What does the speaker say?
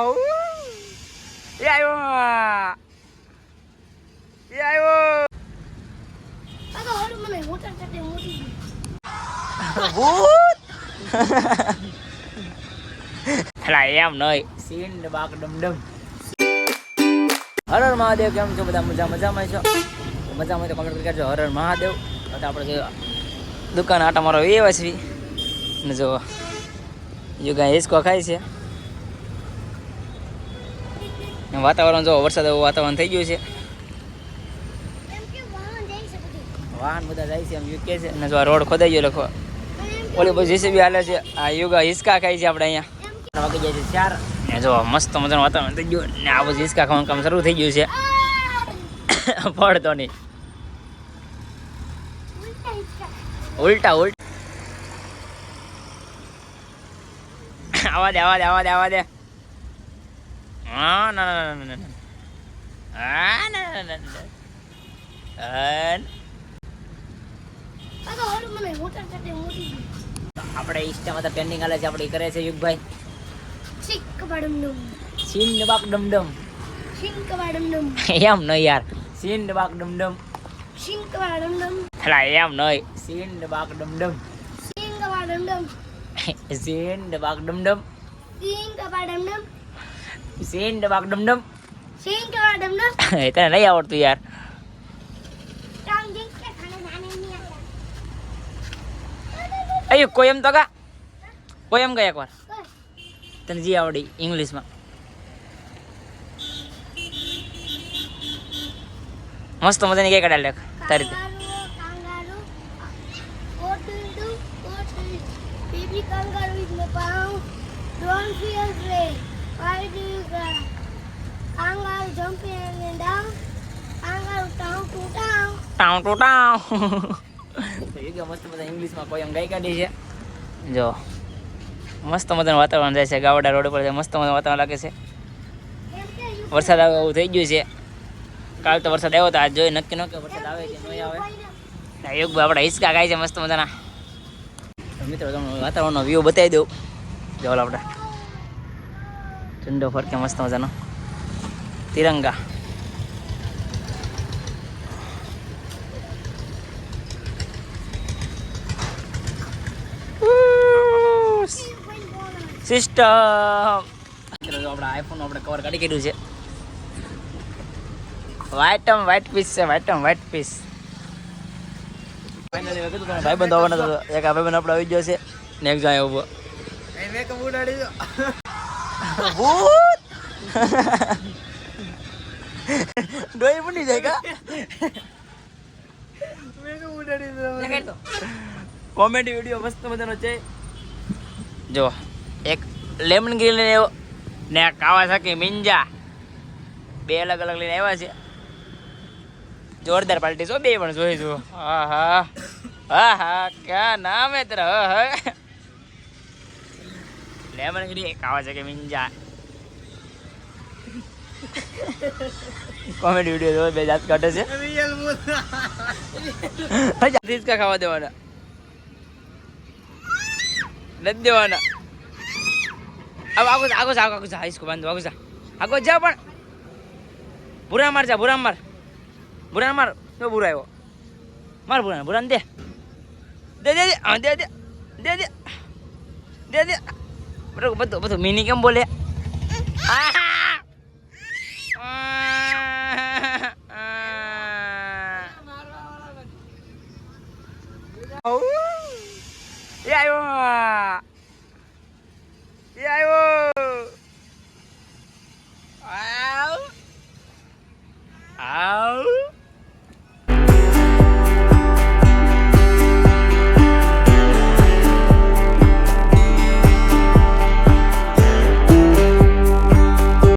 એ આવ્યો એ આવ્યો. ભૂત એલા એમ નહીં સીન બાક ડમ ડમ હર હર મહાદેવ કેમ છો બધા મજા મજામાં છો મજામાં હોય તો કમેન્ટ કરજો હર હર મહાદેવ તો આપણે જો દુકાન આટા મારો એ વસવી ને જો યુગા હિસકો ખાય છે વાતાવરણ જો વરસાદ એવું વાતાવરણ થઈ ગયું છે. વાહન બધું. જાય છે એમ યુકે છે. અને જો આ રોડ ખોદાઈ ગયો લખો. ઓલી બધી જેસીબી હાલે છે. આ યુગા હિસકા ખાય છે આપણે અહીંયા. વાગી જાય છે ચાર. ને જો મસ્ત મજાનું વાતાવરણ થઈ ગયું. ને આ બધું હિસકા ખાવાનું કામ શરૂ થઈ ગયું છે! પડતો નહીં. ઉલટા ઉલટા. આવા દે આવા દે આવા દે આવા દે. હા no, no, no, no, no. ના ના ના ના સાથે મોટી ગઈ. આપણે ઇન્સ્ટામાં તો ટ્રેન્ડિંગ હાલે છે આપણે કરે છે યુગભાઈ છીક કબાડમડમ. સીન ને બાક ડમડમ છીંક કબાડમડમ. એમ નહીં યાર સીન ને બાક ડમડમ છીંક ડમ એલા એમ ને બાક ડમડમ છીંક કબાડમડમ. સીન ને બાક ડમ છીંક કબાડમડમ. સીન ને બાક ડમડમ છીંક કબાડમડમ. એ તને નહીં આવડતું યાર કામ કોયમ તો કા કોયમ ગયા એકવાર. તને જે આવડી ઇંગ્લિશમાં મસ્ત મજાની કઈ કાઢા લેખ તારી રીતે Kangaroo, kangaroo. What do you do? Do you. Why do you cry? Kangaroo jumping and down. Kangaroo down to down. ટાઉ તો એ મસ્ત બધા ઇંગ્લિશમાં કોઈ એમ ગાઈ કાઢી છે. જો. મસ્ત મજાનું વાતાવરણ જાય છે. ગાવડા રોડ પર મસ્ત મજાનું વાતાવરણ લાગે છે. વરસાદ આવે એવું થઈ ગયું છે. કાલ તો વરસાદ આવ્યો તો આજ જોઈ નક્કી ન કે વરસાદ આવે કે નહીં આવે. યુગભાઈ આપણે હિસકા ખાય છે મસ્ત મજાના. મિત્રો તમને વાતાવરણનો વ્યૂ બતાવી દઉં. ઓલા આપણે ઠંડો ફરકે મસ્ત મજાનો તિરંગા સિસ્ટમ આપણે આઈફોન આપણે કવર કાઢી કાઢ્યું છે. વાઇટમ વ્હાઈટ પીસ છે વાઇટમ વ્હાઈટ પીસ ફાઇનલી તમે ભાઈબંધ આવવાના એક ભાઈબંધ આપણે આવી ગયો છે. ને એક જાય ઊભો ભૂત ડોઈ બની જાય કા? કોમેડી વીડિયો મસ્ત મજાનો છે. જો, એક લેમન ગ્રીન લઈને આવ્યો. ને કાવાસાકી મિંજા. બે અલગ અલગ લઈને આવ્યા છે. જોરદાર પાર્ટી છો બે પણ જોઈ જો હા હા. હા હા. ક્યાં નામ હે તેરા? હા. Lemon green Kawasaki Ninja comedy video જો બે જાત કાઢે છે. જાતીજ કા ખાવા દેવાના? નથી દેવાના. હવે આગો જા આગો જા આગો જા હાઈસ્કો બાંધો આગો જા. આગો જા પણ. ભૂરા માર જા ભૂરા માર. ભૂરા માર. તો ભૂરા આવ્યો. માર ભૂરા ભૂરા દે. દે દે દે દે. દે દે. દે દે. દે બરાબર બધું બધું મિની કેમ બોલે આહા! એ આવ્યો